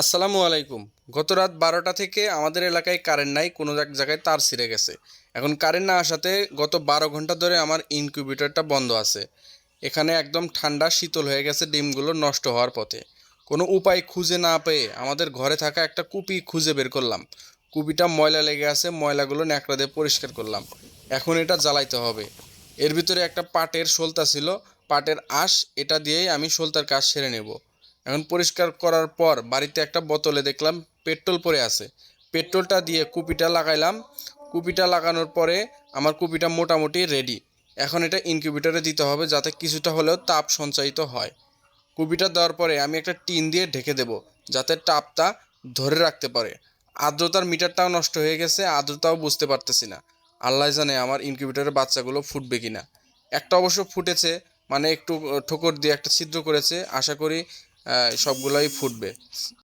আসসালামু আলাইকুম। গত রাত বারোটা থেকে আমাদের এলাকায় কারেন্ট নাই, কোনো এক জায়গায় তার ছিঁড়ে গেছে। এখন কারেন্ট না আসাতে গত বারো ঘণ্টা ধরে আমার ইনকিউবেটরটা বন্ধ আছে। এখানে একদম ঠান্ডা, শীতল হয়ে গেছে, ডিমগুলো নষ্ট হওয়ার পথে। কোনো উপায় খুঁজে না পেয়ে আমাদের ঘরে থাকা একটা কুপি খুঁজে বের করলাম। কুপিটা ময়লা লেগে আছে, ময়লাগুলো ন্যাকড়া দিয়ে পরিষ্কার করলাম। এখন এটা জ্বালাইতে হবে। এর ভিতরে একটা পাটের সোলতা ছিল। পাটের আঁশ, এটা দিয়েই আমি সোলতার কাজ সেরে নেব। এখন পরিষ্কার করার পর বাড়িতে একটা বোতলে দেখলাম পেট্রোল পড়ে আছে। পেট্রোলটা দিয়ে কুপিটা লাগাইলাম। কুপিটা লাগানোর পরে আমার কুপিটা মোটামুটি রেডি এখন এটা ইনকিউবেটরে দিতে হবে যাতে কিছুটা হলেও তাপ সঞ্চারিত হয়। কুপিটা দেওয়ার পরে আমি একটা টিন দিয়ে ঢেকে দেব যাতে তাপটা ধরে রাখতে পারে। আর্দ্রতার মিটারটাও নষ্ট হয়ে গেছে, আর্দ্রতাও বুঝতে পারতেছি না। আল্লাহ জানে আমার ইনকিউবেটরের বাচ্চাগুলো ফুটবে কিনা। একটা অবশ্য ফুটেছে মানে একটু ঠোকর দিয়ে একটা ছিদ্র করেছে। আশা করি সবগুলাই ফুটবে।